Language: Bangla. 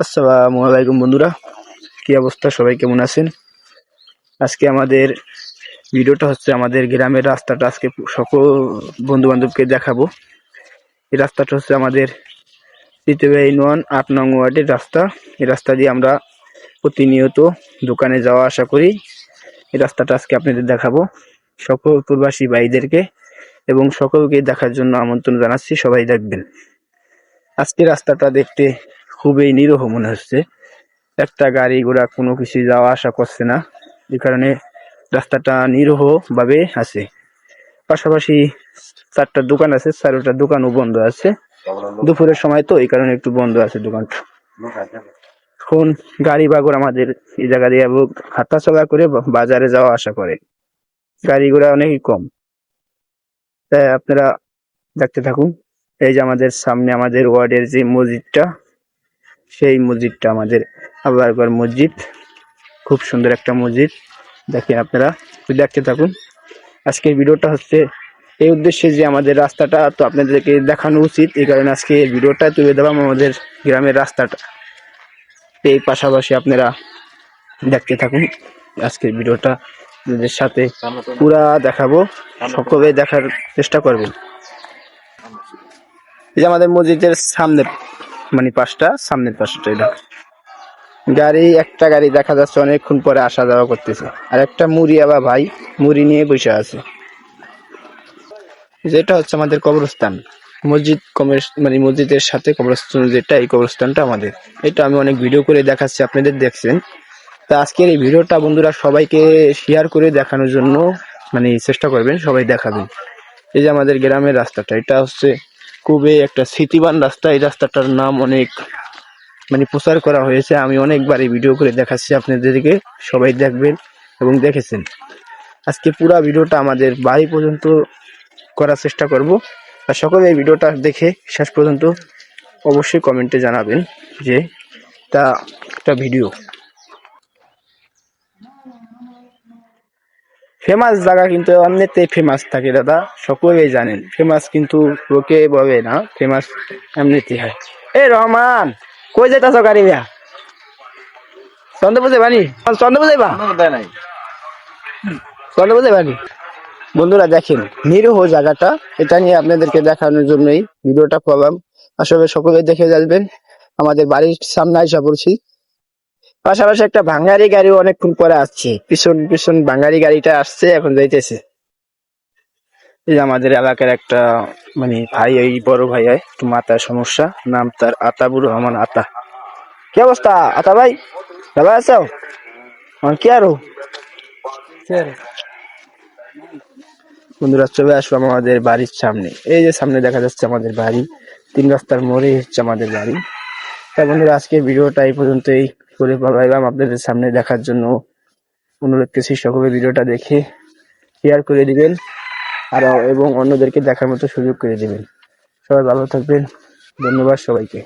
আসসালামু আলাইকুম বন্ধুরা। কি অবস্থা? সবাই কেমন আছেন? আজকে আমাদের ভিডিওটা হচ্ছে আমাদের গ্রামের রাস্তাটা। আজকে সকল বন্ধু বান্ধবকে দেখাবো। এই রাস্তাটা হচ্ছে আমাদের তৃতীয় নন আট নং ওয়ার্ডের রাস্তা। এই রাস্তা দিয়ে আমরা প্রতিনিয়ত দোকানে যাওয়া আসা করি। এই রাস্তাটা আজকে আপনাদের দেখাবো। সকল প্রবাসী ভাইদেরকে এবং সকলকে দেখার জন্য আমন্ত্রণ জানাচ্ছি। সবাই দেখবেন। আজকে রাস্তাটা দেখতে খুবই নিরহ মনে হচ্ছে। একটা গাড়ি ঘোড়া কোনো কিছু যাওয়া আসা করছে না। যে কারণে রাস্তাটা নিরহ ভাবে আছে। পাশাপাশি চারটা দোকান আছে, চারোটা দোকানও বন্ধ আছে। দুপুরের সময় তো, এই কারণে একটু বন্ধ আছে দোকানটা। এখন গাড়ি বাগর আমাদের এই জায়গা দিয়ে হাঁটা চলা করে বাজারে যাওয়া আসা করে। গাড়ি ঘোড়া অনেকই কম। তাই আপনারা দেখতে থাকুন। এই যে আমাদের সামনে আমাদের ওয়ার্ডের যে মসজিদটা সেই মসজিদটা আমাদের আবহাওয়ার মসজিদ। খুব সুন্দর একটা মসজিদ। দেখেন আপনারা দেখতে থাকুন। আজকের ভিডিওটা হচ্ছে এই উদ্দেশ্যে যে আমাদের রাস্তাটা, তো আপনাদেরকে দেখানো উচিত। এই কারণে আজকে এই ভিডিওটা তুলে দেওয়াম আমাদের গ্রামের রাস্তাটা। এই পাশাপাশি আপনারা দেখতে থাকুন, আজকের ভিডিওটা আপনাদের সাথে পুরা দেখাবো। সকলে দেখার চেষ্টা করবেন। এই যে আমাদের মসজিদের সামনের মানে পাশটা, সামনের পাশটা এটা গাড়ি, একটা গাড়ি দেখা যাচ্ছে অনেকক্ষণ পরে আসা যাওয়া করতেছে। আর একটা মুড়ি আবার ভাই, মুড়ি নিয়ে বসে আছে। যেটা হচ্ছে আমাদের কবরস্থান। মসজিদ কবর মানে মসজিদের সাথে কবরস্থান, যেটা এই কবরস্থানটা আমাদের। এটা আমি অনেক ভিডিও করে দেখাচ্ছি, আপনাদের দেখছেন। তা আজকের এই ভিডিওটা বন্ধুরা সবাইকে শেয়ার করে দেখানোর জন্য মানে চেষ্টা করবেন, সবাই দেখাবেন। এই যে আমাদের গ্রামের রাস্তাটা, এটা হচ্ছে খুবই একটা স্মৃতিবান রাস্তা। এই রাস্তাটার নাম অনেক মানে প্রচার করা হয়েছে। আমি অনেকবারই ভিডিও করে দেখাচ্ছি আপনাদেরকে। সবাই দেখবেন এবং দেখেছেন। আজকে পুরো ভিডিওটা আমাদের বাড়ি পর্যন্ত করার চেষ্টা করব। আর সকলে এই ভিডিওটা দেখে শেষ পর্যন্ত অবশ্যই কমেন্টে জানাবেন যে তা একটা ভিডিও। ফেমাস জায়গা কিন্তু এমনিতেই ফেমাস থাকে দাদা, সকলেই জানেন। ফেমাস কিন্তু লোকে বলে না ফেমাস এমনিতেই হয়। এ রহমান, কই যাইতাছ গাড়ি বিয়া চন্দ্রপুজে বানি চন্দ্রপুজে বা? চন্দ্রপুজে বানি বন্ধুরা দেখেন, নিরীহ জায়গাটা, এটা নিয়ে আপনাদেরকে দেখানোর জন্যই ভিডিওটা করলাম। আসলে সকলে দেখে যাবেন। আমাদের বাড়ির সামনে আইসা পড়ছি। পাশাপাশি একটা ভাঙ্গারি গাড়ি অনেকক্ষণ পরে আসছে। পিছন পিছন ভাঙ্গারি গাড়িটা আসছে এখন যাইতেছে। এই যে আমাদের এলাকার একটা মানে ভাই এই বড় ভাই হয় একটু মাথার সমস্যা। নাম তার আতাবুর রহমান আতা। কি অবস্থা? আতা ভাই ভালো আছো? কি আরও বন্ধুরা চলে আসলাম আমাদের বাড়ির সামনে। এই যে সামনে দেখা যাচ্ছে আমাদের বাড়ি। তিন রাস্তার মোড়ে হচ্ছে আমাদের বাড়ি। তাই বন্ধুরা আজকে ভিডিওটা এই পর্যন্তই। করে পালাইলাম আপনাদের সামনে দেখার জন্য অনুরোধ করছি, সকলে ভিডিওটা দেখে শেয়ার করে দিবেন আর, এবং অন্যদেরকে দেখার মতো সুযোগ করে দিবেন। সবাই ভালো থাকবেন। ধন্যবাদ সবাইকে।